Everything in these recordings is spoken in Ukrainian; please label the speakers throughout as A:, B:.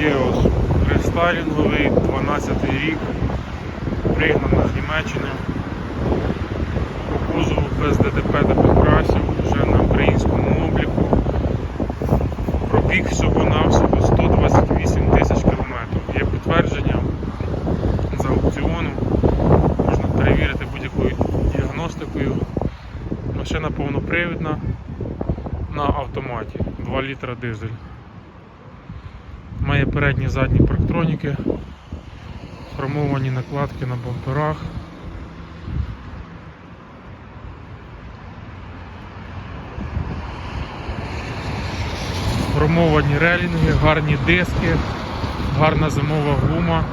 A: Леос рестайлінговий, 12 рік, пригнана з Німеччини. По кузову без ДТП та підкрасів, вже на українському обліку. Пробіг всього навсього 128 тисяч кілометрів. Є підтвердження з аукціону. Можна перевірити будь-якою діагностикою. Машина повнопривідна на автоматі. 2 літра дизель. Має передні і задні парктроніки, хромовані накладки на бамперах. Хромовані релінги, гарні диски, гарна зимова гума.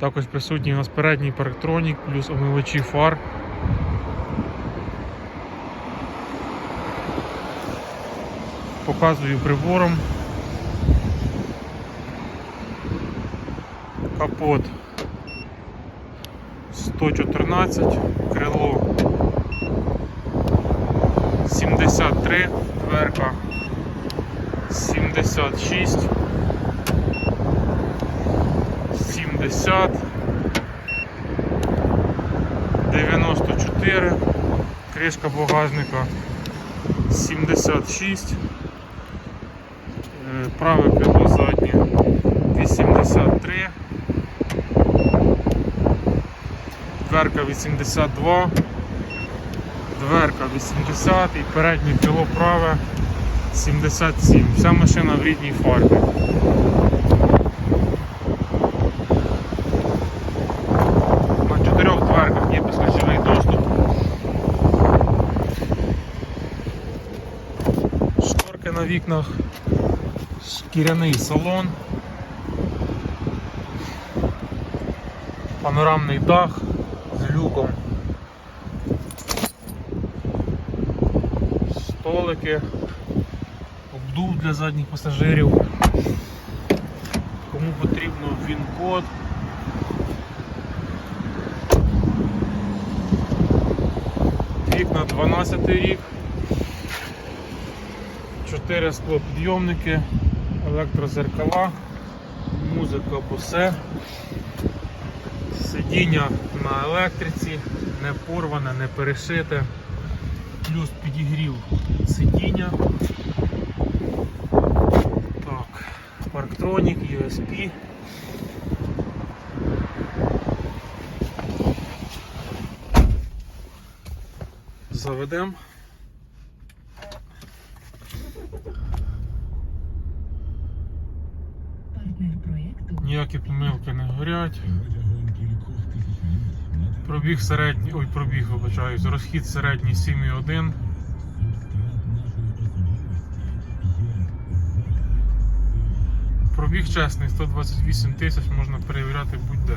A: Також присутній у нас передній парктронік, плюс омивачі фар. Показую прибором. Капот 114, крило 73, дверка 76, 70, 94, кришка багажника 76, е, праве крило заднє 83, дверка 82, дверка 80 і переднє крило праве 77. Вся машина в рідній фарбі. На чотирьох дверках є безключовий доступ. Шторки на вікнах, шкіряний салон, панорамний дах з люком, столики, обдув для задніх пасажирів. Кому потрібно він-код. Вікна 12 рік. 4 склопідйомники, електрозеркала, музика босе, сидіння на електриці, не порване, не перешите, плюс підігрів сидіння. Так, парктронік, USB. Заведемо. Ніякі помилки не горять. Пробіг середній, ой, пробіг, вибачаюсь, розхід середній 7,1. Пробіг чесний, 128 тисяч можна перевіряти будь-де.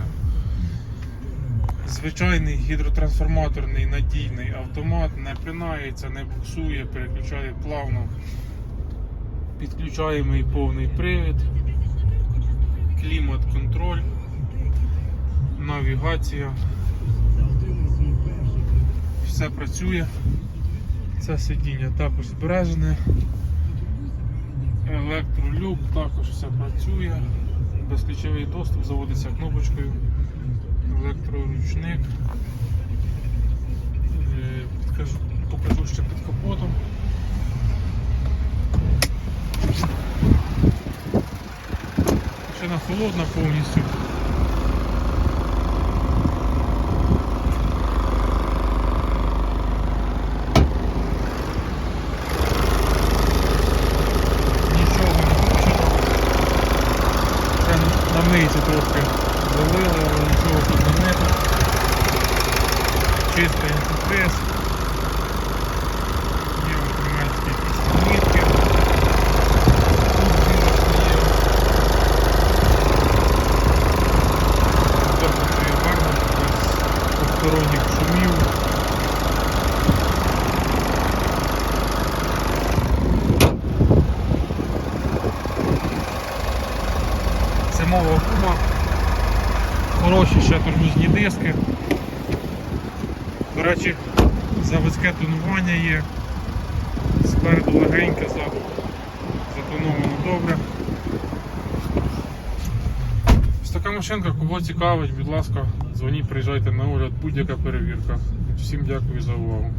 A: Звичайний гідротрансформаторний надійний автомат не пинається, не буксує, переключає плавно. Підключаємо і повний привід, клімат-контроль, навігація. Все працює. Це сидіння також збережене. Електролюк також все працює. Безключовий доступ заводиться кнопочкою. Електроручник. Е, покажу ще під капотом. Машина холодна повністю. Нічого не включено. Це на мийці трохи залили, але нічого тут не. Чистий інтерфейс. Є ось німецькі якісь мітки. Тут працює гарно, без посторонніх шумів. Зимова гума. Хороші ще тормозні диски. До речі, заводське тонування є. Спереду легеньке, затоновано добре. Ось така машинка, кого цікавить, будь ласка, дзвоніть, приїжджайте на огляд, будь-яка перевірка. Всім дякую за увагу.